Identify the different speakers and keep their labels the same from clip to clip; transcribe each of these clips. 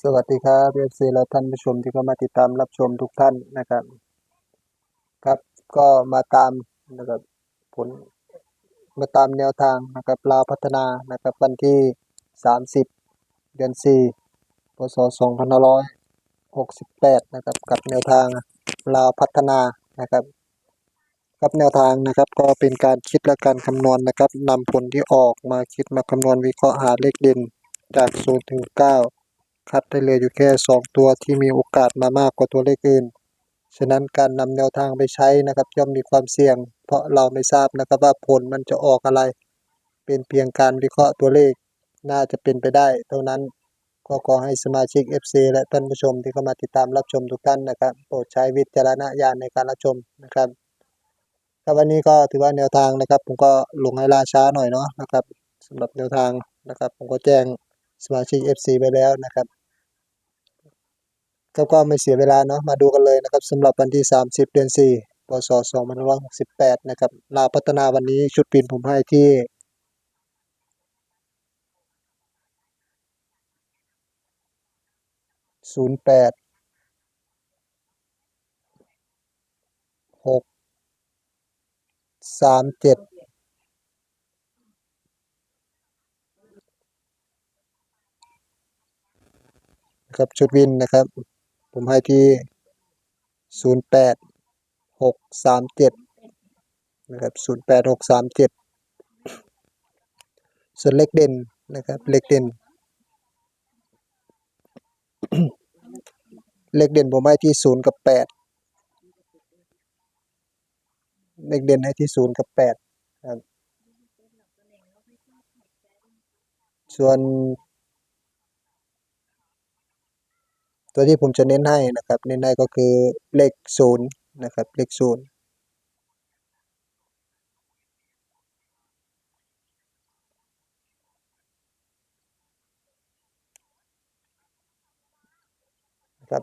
Speaker 1: สวัสดีครับเอฟซีและท่านผู้ชมที่เข้ามาติดตามรับชมทุกท่านนะครับ ครับก็มาตามนะครับผลมาตามแนวทางนะครับลาวพัฒนานะครับวันที่ 30 เดือน 4 พศ 2568 นะครับกับแนวทางลาวพัฒนานะครับกับแนวทางนะครับก็เป็นการคิดและการคำนวณนะครับนำผลที่ออกมาคิดมาคำนวณวิเคราะห์หาเลขเด่นจาก 0 ถึง 9 คัดได้เหลืออยู่แค่ 2 ตัวที่มีโอกาสมามากกว่าตัวเลขอื่น ฉะนั้นการนำแนวทางไปใช้นะครับย่อมมีความเสี่ยง เพราะเราไม่ทราบนะครับว่าผลมันจะออกอะไร เป็นเพียงการวิเคราะห์ตัวเลขน่าจะเป็นไปได้เท่านั้นก็ขอให้สมาชิก FC และท่านผู้ชมที่เข้ามาติดตามรับชมทุกท่านนะครับโปรดใช้วิจารณญาณในการรับชมนะครับครับวันนี้ก็ถือว่าแนวทางนะครับ ผมก็ลงให้ล่าช้าหน่อยเนาะนะครับสำหรับแนวทางนะครับ ผมก็แจ้ง สมาชิก FC ไปแล้วนะครับก็ก็ไม่เสียเวลาเนาะมาดูกันเลยนะครับสำหรับวันที่ 30 เดือน 4 พศ 2568 นะครับลาพัฒนาวันนี้ชุดปีนผมให้ที่08 6 37 นะครับชุดวินนะครับ ผมให้ที่ 08 637 นะครับ 08 637 ส่วนเลขเด่นนะครับเลขเด่น เลขเด่นผมให้ที่ 0 กับ 8 เลขเด่นให้ที่ 0 กับ 8 ครับส่วน ตัวที่ผมจะเน้นให้นะครับ เน้นให้ก็คือเลข0นย์นะครับ เลข0นะครับ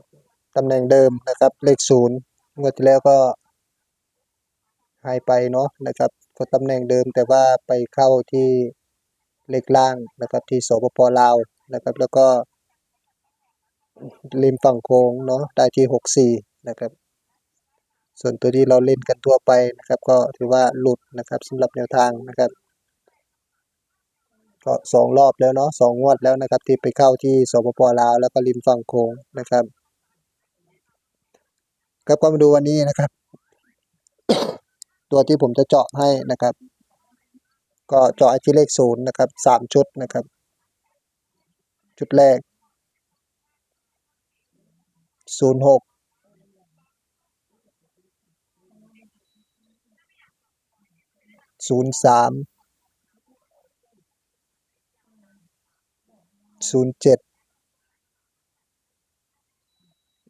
Speaker 1: ตำแหน่งเดิมนะครับ เลข0งวดที่แล้วก็ให้ไปเนาะนะครับก็ตำแหน่งเดิมแต่ว่าไปเข้าที่เลขล่างนะครับที่สปปลาวนะครับ แล้วก็ ริมฝั่งโค้งเนาะได้ที่64นะครับ ส่วนตัวที่เราเล่นกันทั่วไปนะครับ ก็ถือว่าหลุดนะครับสำหรับแนวทางนะครับก็สองรอบแล้วเนาะสองงวดแล้วนะครับ ที่ไปเข้าที่สปปลาวแล้วก็ริมฝั่งโค้งนะครับครับก็มาดูวันนี้นะครับ ตัวที่ผมจะเจาะให้นะครับ ก็เจาะที่เลขศูนย์นะครับสามชุดนะครับ ชุดแรก ศูนย์หกศูนย์สามศูนย์เจ็ด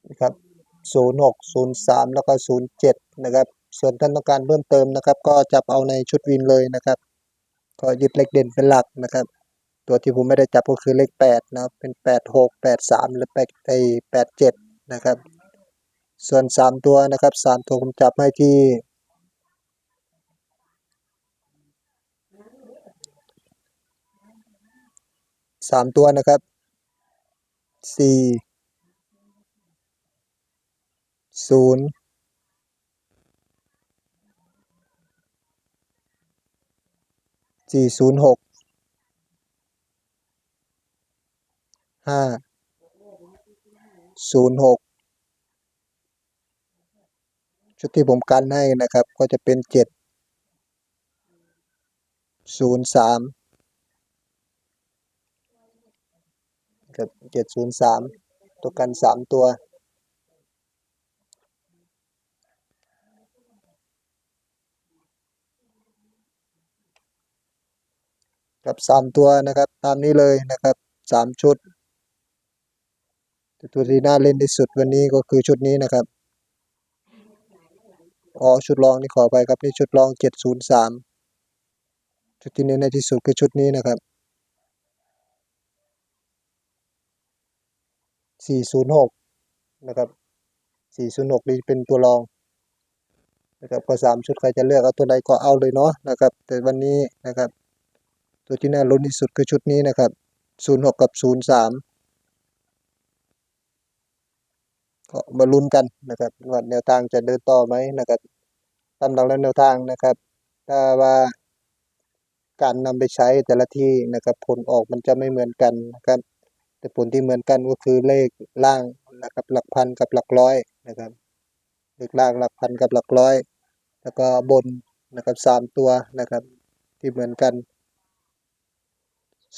Speaker 1: นะครับศูนย์หกศูนย์สามแล้วก็ศูนย์เจ็ดนะครับ ส่วนท่านต้องการเพิ่มเติมนะครับ ก็จับเอาในชุดวินเลยนะครับ ก็ยึดเลขเด่นเป็นหลักนะครับ ตัวที่ผมไม่ได้จับก็คือเลขแปดนะครับ เป็นแปดหกแปดสามหรือแปดไอแปดเจ็ด นะครับ ส่วนสามตัวนะครับสามตัวผมจับให้ที่สามตัวนะครับสี่ศูนย์สี่ศูนย์หกห้า ศูนย์หกชุดที่ผมกันให้นะครับ ก็จะเป็นเจ็ดศูนย์สามกับเจ็ดศูนย์สามตัวกันสามตัวกับสามตัวนะครับ ตามนี้เลยนะครับสามชุด แต่ตัวที่น่าเล่นที่สุดวันนี้ก็คือชุดนี้นะครับอ๋อชุดรองนี่ขอไปครับนี่ชุดรองเจ็ดศูนย์สามชุดที่เน้นในที่สุดคือชุดนี้นะครับสี่ศูนย์หกนะครับสี่ศูนย์หกนี่เป็นตัวรองนะครับก็สามชุดใครจะเลือกเอาตัวใดก็เอาเลยเนาะนะครับ แต่วันนี้นะครับ ตัวที่น่าลุ้นที่สุดคือชุดนี้นะครับ06กับ03 ก็มาลุ้นกันนะครับว่าแนวทางจะเดินต่อไหมนะครับตามหลักแล้วแนวทางนะครับ ถ้าว่าการนำไปใช้แต่ละที่นะครับ ผลออกมันจะไม่เหมือนกันนะครับ แต่ผลที่เหมือนกันก็คือเลขล่างนะครับ หลักพันกับหลักร้อยนะครับ เลขล่างหลักพันกับหลักร้อย แล้วก็บนนะครับสามตัวนะครับ ที่เหมือนกัน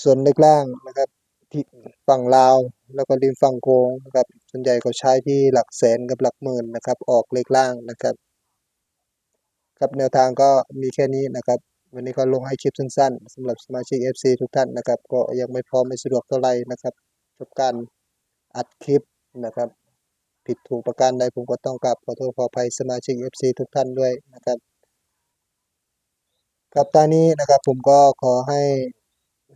Speaker 1: ส่วนเลขล่างนะครับที่ฝั่งลาว แล้วก็ริมฝั่งโค้งนะครับ ส่วนใหญ่เขาใช้ที่หลักแสนกับหลักหมื่นนะครับ ออกเลขล่างนะครับ ครับแนวทางก็มีแค่นี้นะครับ วันนี้ก็ลงให้คลิปสั้นๆสำหรับสมาชิก FC ทุกท่านนะครับ ก็ยังไม่พร้อมไม่สะดวกเท่าไหร่นะครับกับการอัดคลิปนะครับ ผิดถูกประการใดผมก็ต้องกราบขอโทษขออภัยสมาชิก FC ทุกท่านด้วยนะครับ ครับตอนนี้นะครับผมก็ขอให้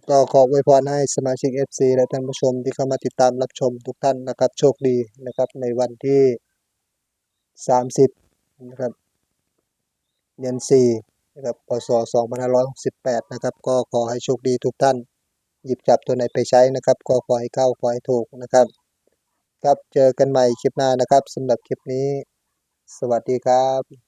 Speaker 1: ก็ขออวยพรให้สมาชิก FC และท่านผู้ชมที่เข้ามาติดตามรับชมทุกท่านนะครับ โชคดีนะครับ ในวันที่ 30 นะครับเดือน4นะครับพศ2568 นะครับ ก็ขอให้โชคดีทุกท่าน หยิบจับตัวไหนไปใช้นะครับ ก็ขอให้เข้าขอให้ถูกนะครับ ครับเจอกันใหม่คลิปหน้านะครับสำหรับคลิปนี้ สวัสดีครับ